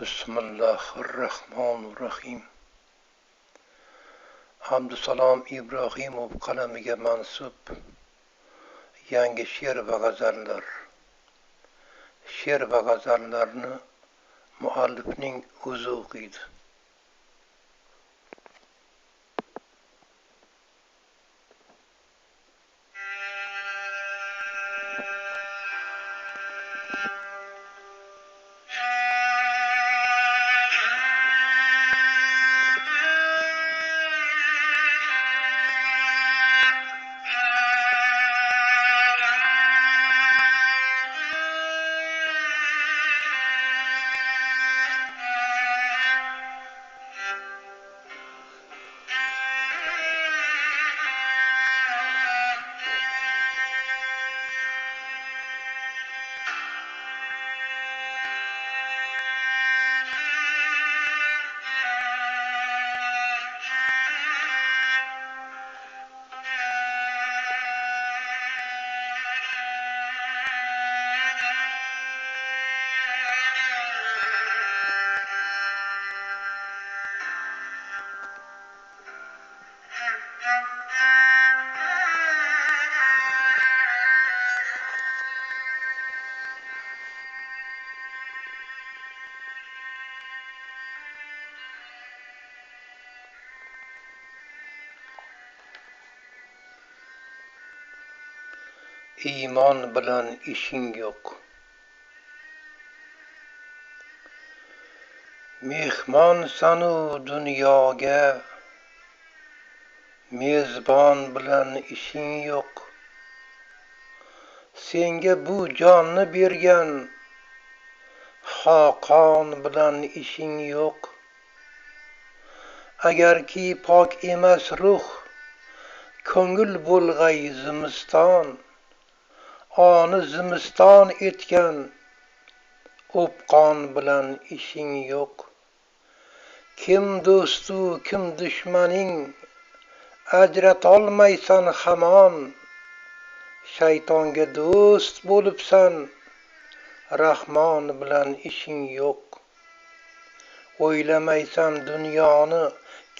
Bismillahirrahmanirrahim. Hamdusalom Ibrohimov qalamiga mansub yangi she'r va g'azallar. She'r va g'azallarni muallifning o'zi o'qiydi. Iymon bilan ishing yo'q. Mehmonsanu dunyoga mezbon bilan ishing yo'q. Senga bu jonni bergan xoqon bilan ishing yo'q. Agarki pok emas ruh ko'ngil bo'lg'ay zimiston. Oni zimiston etgan o'pqon bilan ishing yo'q. Kim do'stu kim dushmaning ajratolmaysan hamon. Shaytonga do'st bo'libsan rahmon bilan ishing yo'q. O'ylamaysan dunyoni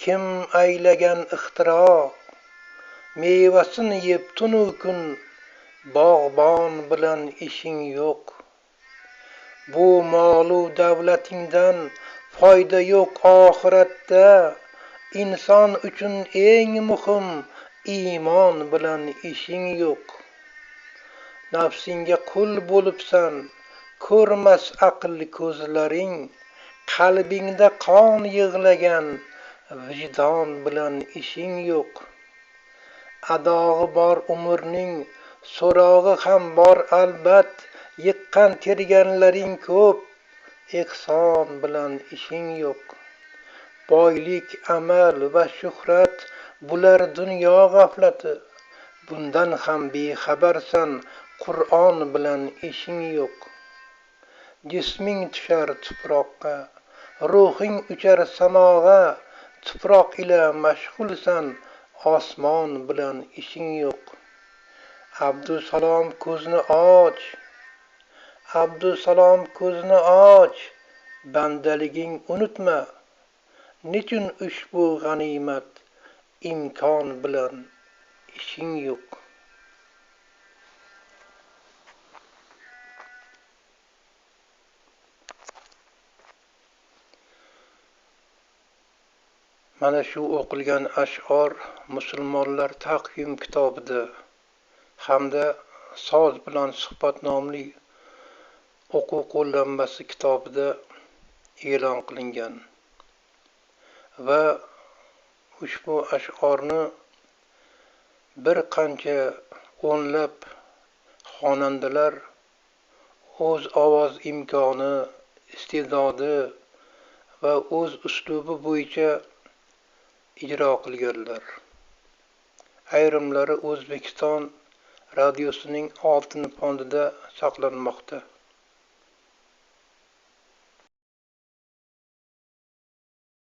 kim aylagan ixtiro? Mevasin yeb tunu kun bog'bon bilan ishing yo'q. Bu molu davlatingdan foyda yo'q oxiratda. Inson uchun eng muhim iymon bilan ishing yo'q. Nafsingga qul bo'libsan. Ko'rmas aql ko'zlaring. Qalbingda qon yig'lagan vijdon bilan ishing yo'q. Adog'i bor umrning so'rog'i ham bor albat. Yiqqan terganlaring ko'p. Ehson bilan ishing yo'q. Boylik amal va shuhrat bular dunyo g'aflati. Bundan ham bexabarsan qur'on bilan ishing yo'q. Jisming tushar tuproqqa ruhing uchar samoga. Tuproq ila mashg'ulsan osmon bilan ishing yo'q. Abdusalom ko'zni och. Abdusalom ko'zni och. Bandaliging unutma. Nechun ushbu g'animat imkon bilan ishing yo'q? Mana shu o'qilgan ash'or musulmonlar taqvim kitobida hamda soz bilan suhbat nomli o'quv qo'llanmasi kitobida e'lon qilingan va ushbu ash'orni bir qancha o'nlab xonandalar o'z ovoz imkoni iste'dodi va o'z uslubi bo'yicha ijro qilganlar. Ayrimlari o'zbekiston radiosining oltin fondida saqlanmoqda.